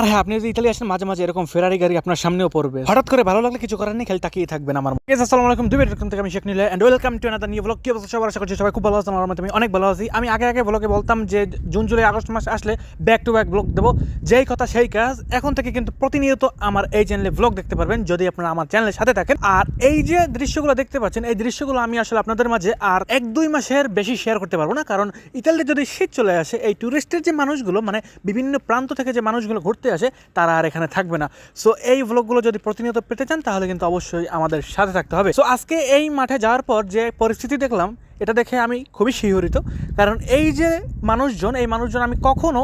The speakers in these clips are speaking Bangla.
আর হ্যাঁ আপনি যদি ইতালি আসেন, মাঝে মাঝে এরকম ফেরারি গাড়ি আপনার সামনেও পড়বে। হঠাৎ করে ভালো লাগলে কিছু করার নেই, খালি তাকিয়ে থাকবেন আমার মনে আসসালামু আলাইকুম। দুই এরকম থেকে আমি শেখ নিলে and welcome to another new blog কি অবস্থা? সবার আশা করছি সবাই খুব ভালো আছেন, আমার মতে আমি অনেক ভালো আছি। আমি আগে আগে ব্লগে বলতাম যে জুন, জুলাই, আগস্ট মাস আসলে ব্যাক টু ব্যাক ব্লগ দেবো। যেই কথা সেই কাজ। এখন থেকে কিন্তু প্রতিনিয়ত আমার এই চ্যানেলে ব্লগ দেখতে পারবেন, যদি আপনারা আমার চ্যানেলের সাথে থাকেন। আর এই যে দৃশ্যগুলো দেখতে পাচ্ছেন, এই দৃশ্যগুলো আমি আসলে আপনাদের মাঝে আর এক, দুই মাসের বেশি শেয়ার করতে পারব না। কারণ ইতালিতে যদি শীত চলে আসে, এই টুরিস্টের যে মানুষগুলো মানে বিভিন্ন প্রান্ত থেকে যে মানুষগুলো ঘুরতে আসে, তারা আর এখানে থাকবে না। সো এই ব্লগগুলো যদি প্রতিনিয়ত পেতে চান, তাহলে কিন্তু অবশ্যই আমাদের সাথে থাকতে হবে। সো আজকে এই মাঠে যাওয়ার পর যে পরিস্থিতি দেখলাম, এটা দেখে আমি খুবই শিহরিত। কারণ এই যে মানুষজন, এই মানুষজন আমি কখনো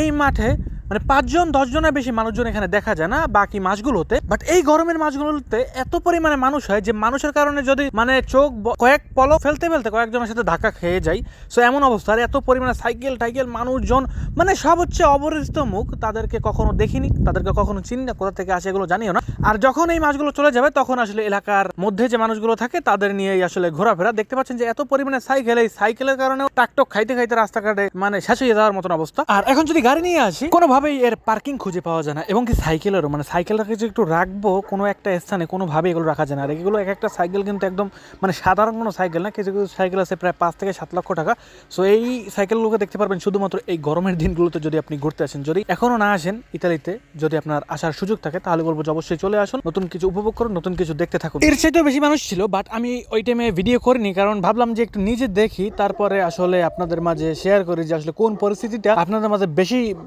এই মাঠে মানে পাঁচজন, দশজনের বেশি মানুষজন এখানে দেখা যায় না বাকি মাসগুলোতে বাট এই গরমের মাসগুলোতে এত পরিমাণে মানুষ হয় যে মানুষের কারণে যদি মানে চোখ কয়েক পলক ফেলতে ফেলতে কয়েকজনের সাথে ধাক্কা খেয়ে যায় সো এমন অবস্থা। এত পরিমাণে সাইকেল টাইকেল মানুষজন মানে সব হচ্ছে অপরিচিত মুখ, তাদেরকে কখনো দেখিনি, তাদেরকে কখনো চিনি না, কোথা থেকে আসে এগুলো জানিও না। আর যখন এই মাছগুলো চলে যাবে, তখন আসলে এলাকার মধ্যে যে মানুষগুলো থাকে, তাদের নিয়েই আসলে ঘোরাফেরা। দেখতে পাচ্ছেন যে এত পরিমাণে সাইকেল, এই সাইকেলের কারণে টাকটক খাইতে খাইতে রাস্তাঘাটে মানে শেষ হয়ে যাওয়ার মতন অবস্থা। আর এখন যদি গাড়ি নিয়ে আসি কোনোভাবেই এর পার্কিং খুঁজে পাওয়া যায় না এবং কি সাইকেলেরও মানে সাইকেল সাইকেলটাকে যে একটু রাখব কোনো একটা স্থানে কোনোভাবে এগুলো রাখা যায় না। আর এগুলো এক একটা সাইকেল কিন্তু একদম মানে সাধারণ কোনো সাইকেল না কিছু কিছু সাইকেল আছে প্রায় পাঁচ থেকে সাত লক্ষ টাকা। সো এই সাইকেলগুলোকে দেখতে পারবেন শুধুমাত্র এই গরমের দিনগুলোতে যদি আপনি ঘুরতে আসেন। যদি এখনও না আসেন ইতালিতে যদি আপনার আসার সুযোগ থাকে তাহলে বলব যে অবশ্যই চলে আসুন। নতুন কিছু উপভোগ করুন নতুন কিছু দেখতে থাকুন। এর চাইতেও বেশি মানুষ ছিল বাট আমি ওই টাইমে ভিডিও করিনি কারণ ভাবলাম যে একটু নিজে দেখি তারপরে আসলে আপনাদের মাঝে শেয়ার করি যে আসলে কোন পরিস্থিতিটা আপনাদের মাঝে বেশি আহ,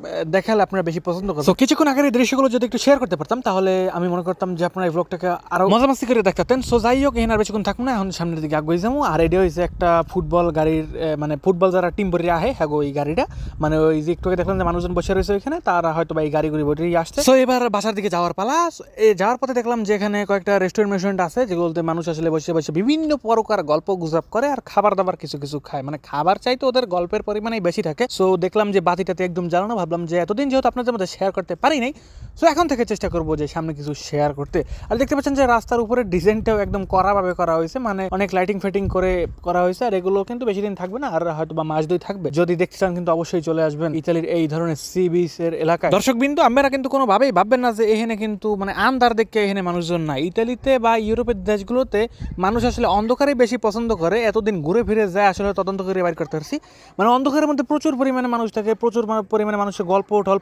দেখালে আপনারা বেশি পছন্দ করেন তো কিছুক্ষণ আগের এই দৃশ্যগুলো যদি একটু শেয়ার করতে পারতাম তাহলে আমি মনে করতাম যে আপনারা এই ব্লগটাকে আরও মজামাস্তি করে দেখতেন সো যাই হোক এখানে আর বেশিক্ষণ থাকব না এখন সামনের দিকে আগে যাব। আর এটা হয়েছে একটা ফুটবল গাড়ির মানে ফুটবল যারা টিম বরি আহে হ্যাঁ এই গাড়িটা। মানে ওই যে একটু দেখলাম যে মানুষজন বসে রয়েছে ওইখানে তারা হয়তো বা এই গাড়িগুলি বটেই আসছে। সো এবার বাসার দিকে যাওয়ার পালা। এই যাওয়ার পথে দেখলাম যে এখানে কয়েকটা রেস্টুরেন্ট মেস্টুরেন্ট আছে যেগুলোতে মানুষ আসলে বসে বসে বিভিন্ন প্রকার গল্প গুজব করে আর খাবার দাবার কিছু কিছু খায়। মানে খাবার চাইতে ওদের গল্পের পরিমাণেই বেশি থাকে। সো দেখলাম যে বাতিটাতে একদম জ্বালানো। ভাবলাম যে এতদিন যেহেতু আপনাদের মধ্যে শেয়ার করতে পারি নাই সো এখন থেকে চেষ্টা করব যে সামনে কিছু শেয়ার করতে। আর দেখতে পাচ্ছেন যে রাস্তার উপরে ডিজাইনটাও একদম কড়াভাবে করা হয়েছে মানে অনেক লাইটিং ফাইটিং করে করা হয়েছে, আর এগুলো কিন্তু বেশি দিন থাকবে না, আর হয়তো বা মাস দুই থাকবে। যদি দেখতে চান কিন্তু অবশ্যই চলে আসবেন ইতালির এই ধরনের সি বিচ এর এলাকায়। দর্শক বিন্দু আপনারা কিন্তু কোনোভাবেই ভাববেন না যে এখানে কিন্তু মানে আন্ধার দেখে এখানে মানুষজন নাই। ইতালিতে বা ইউরোপের দেশগুলোতে মানুষ আসলে অন্ধকারে বেশি পছন্দ করে, এতদিন ঘুরে ফিরে যায়, আসলে তদন্ত করে বাইর করতে পারছি। মানে অন্ধকারের মধ্যে প্রচুর পরিমাণে মানুষ থাকে প্রচুর পরিমাণে মানুষের গল্প টল্প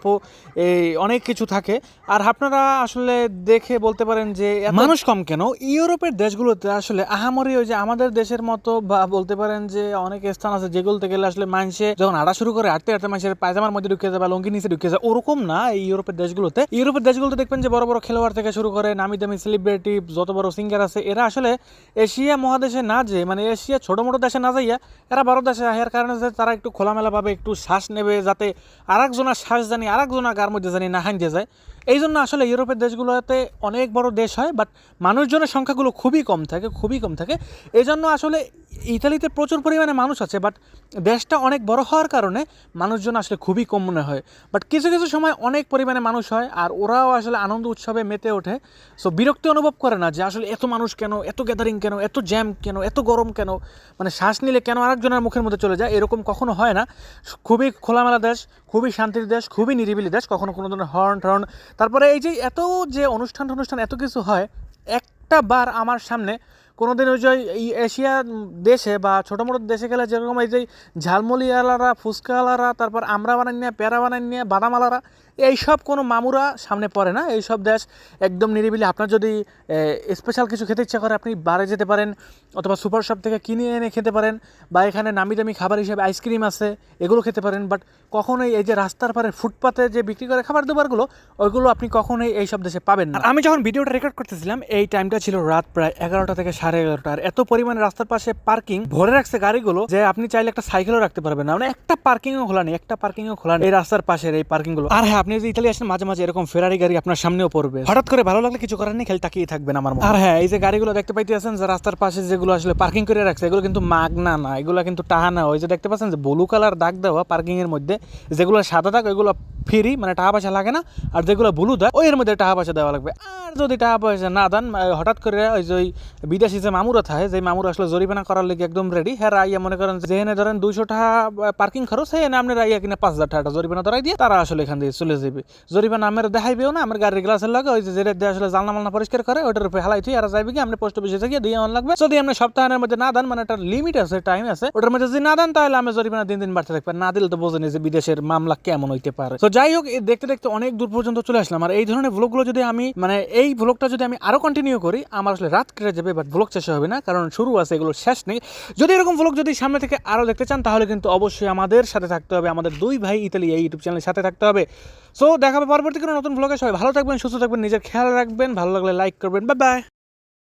এই অনেক কিছু থাকে। আর আপনারা আসলে দেখে বলতে পারেন যে মানুষ কম কেন? ইউরোপের দেশগুলোতে আসলে আহামরি ওই যে আমাদের দেশের মতো বা বলতে পারেন যে অনেক স্থান আছে যেগুলোতে গেলে আসলে মানুষে যখন আড়া শুরু করে, হাঁটতে হাঁটতে মানুষের পায়জামার মধ্যে ঢুকে যায় বা লঙ্গি নিচে ঢুকে যায়, ওরকম না এই ইউরোপের দেশগুলোতে। ইউরোপের দেশগুলোতে দেখবেন যে বড় বড় খেলোয়াড় থেকে শুরু করে নামি দামি সেলিব্রিটি যত বড় সিঙ্গার আছে, এরা আসলে এশিয়া মহাদেশে না যে মানে এশিয়া ছোট মোটো দেশে না যাইয়া, এরা বড় দেশে আসার কারণে তারা একটু খোলামেলা ভাবে একটু শ্বাস নেবে যাতে আরেকজনের শ্বাস জানি আরেকজনের গার মধ্যে জানি না হাইতে যায়। এই জন্য আসলে ইউরোপের দেশগুলোতে অনেক বড় দেশ হয় বাট মানুষজনের সংখ্যাগুলো খুবই কম থাকে, খুবই কম থাকে। এই জন্য আসলে ইতালিতে প্রচুর পরিমাণে মানুষ আছে বাট দেশটা অনেক বড় হওয়ার কারণে মানুষজন আসলে খুবই কম মনে হয়। বাট কিছু কিছু সময় অনেক পরিমাণে মানুষ হয়, আর ওরাও আসলে আনন্দ উৎসবে মেতে ওঠে। সো বিরক্তি অনুভব করে না যে আসলে এত মানুষ কেন, এত গ্যাদারিং কেন, এত জ্যাম কেন, এত গরম কেন? মানে শ্বাস নিলে কেন আরেকজনের মুখের মধ্যে চলে যায়? এরকম কখনো হয় না। খুবই খোলামেলা দেশ, খুবই শান্তির দেশ, খুবই নিরিবিলি দেশ, কখনো কোনো ধরনের হর্ন টর্ন তারপরে এই যে এত যে অনুষ্ঠান অনুষ্ঠান এত কিছু হয় একটা বার আমার সামনে কোনো দিন ওই যে এই এশিয়া দেশে বা ছোটো মোটো দেশে গেলে যেরকম এই যে ঝালমুলিওয়ালারা ফুচকাওয়ালারা, তারপর আমরা বানান নিয়ে, প্যারা বানান নিয়ে বাদামালারা এইসব কোনো মামুরা সামনে পড়ে না। এইসব দেশ একদম নিরিবিলি। আপনার যদি স্পেশাল কিছু খেতে ইচ্ছা করে, আপনি বারে যেতে পারেন অথবা সুপার শপ থেকে কিনে এনে খেতে পারেন বা এখানে নামি দামি খাবার হিসেবে আইসক্রিম আছে, এগুলো খেতে পারেন। বাট কখনোই এই যে রাস্তার পারে ফুটপাতে যে বিক্রি করে খাবার দাবারগুলো ওইগুলো আপনি কখনোই এই সব দেশে পাবেন না। আমি যখন ভিডিওটা রেকর্ড করতেছিলাম, এই টাইমটা ছিল রাত প্রায় এগারোটা থেকে সাড়ে এগারোটা। আর এত পরিমাণে রাস্তার পাশে পার্কিং ভরে রাখছে গাড়িগুলো যে আপনি চাইলে একটা সাইকেলও রাখতে পারবেন না। মানে একটা পার্কিংও খোলা নেই, একটা পার্কিংও খোলা নেই এই রাস্তার পাশের এই পার্কিংগুলো আর হ্যাঁ আপনি যদি ইতালি আসেন, মাঝে মাঝে এরকম ফেরারি গাড়ি আপনার সামনেও পড়বে। হঠাৎ করে ভালো লাগলে কিছু করার নেই, খেলে তাকিয়ে থাকবেন আমার আর হ্যাঁ এই যে গাড়িগুলো দেখতে পাইতেছেন যে রাস্তার পাশে যেগুলো আসলে পার্কিং করে রাখছে, এগুলো কিন্তু মাগনা না, এগুলো কিন্তু টাহা না ওই যে দেখতে পাচ্ছেন যে ব্লু কালার দাগ দেওয়া পার্কিং এর মধ্যে, যেগুলো সাদা দাগ, ওইগুলো ফ্রি মানে টাকা পয়সা লাগে না, আর যেগুলো ব্লু দাগ ওই এর মধ্যে টাকা পয়সা দেওয়া লাগবে। আর যদি টাকা পয়সা না দেন হঠাৎ করে ওই যে বিদেশি যে মামুরা থাকে যে মামুরা আসলে জরিমানা করার লেগে একদম রেডি হ্যাঁ আইয়া মনে করেন যে এনে ধরেন দুইশো টাকা পার্কিং খরচ হ্যাঁ এনে আপনার আইয়া কিনা পাঁচ হাজার টাকা জরিমানা ধরাই দিয়ে তারা আসলে এখান থেকে চলে যাবে। জরিমানা আমার দেখাইবেও না, আমার গাড়ির গ্লাসের লাগে ওই যে যেটা দিয়ে আসলে জালনা মালনা পরিষ্কার করে ওটার উপরে হালাই তুই আর যাইবে কি, আপনি পোস্ট অফিসে থেকে দিয়ে লাগবে। যদি আপনি সপ্তাহের মধ্যে না দেন মানে একটা লিমিট আছে টাইম আছে, ওটার মধ্যে যদি না দেন, তাহলে আমি জরিমানা দিন দিন বাড়তে থাকবে। না দিলে তো বোঝেন যে বিদেশের মামলা কেমন হইতে পারে। যাই হোক দেখতে দেখতে অনেক দূর পর্যন্ত চলে আসলাম। আর এই ধরনের ভ্লগগুলো যদি আমি মানে এই ভ্লগটা যদি আমি আরও কন্টিনিউ করি, আমার আসলে রাত কেটে যাবে বাট ভ্লগ শেষ হবে না, কারণ শুরু আছে, এগুলো শেষ নেই। যদি এরকম ভ্লগ যদি সামনে থেকে আরও দেখতে চান, তাহলে কিন্তু অবশ্যই আমাদের সাথে থাকতে হবে, আমাদের দুই ভাই ইতালি এই ইউটিউব চ্যানেলের সাথে থাকতে হবে। সো দেখা হবে পরবর্তী কোনো নতুন ভ্লগে সবাই ভালো থাকবেন, সুস্থ থাকবেন, নিজের খেয়াল রাখবেন, ভালো লাগলে লাইক করবেন। Bye bye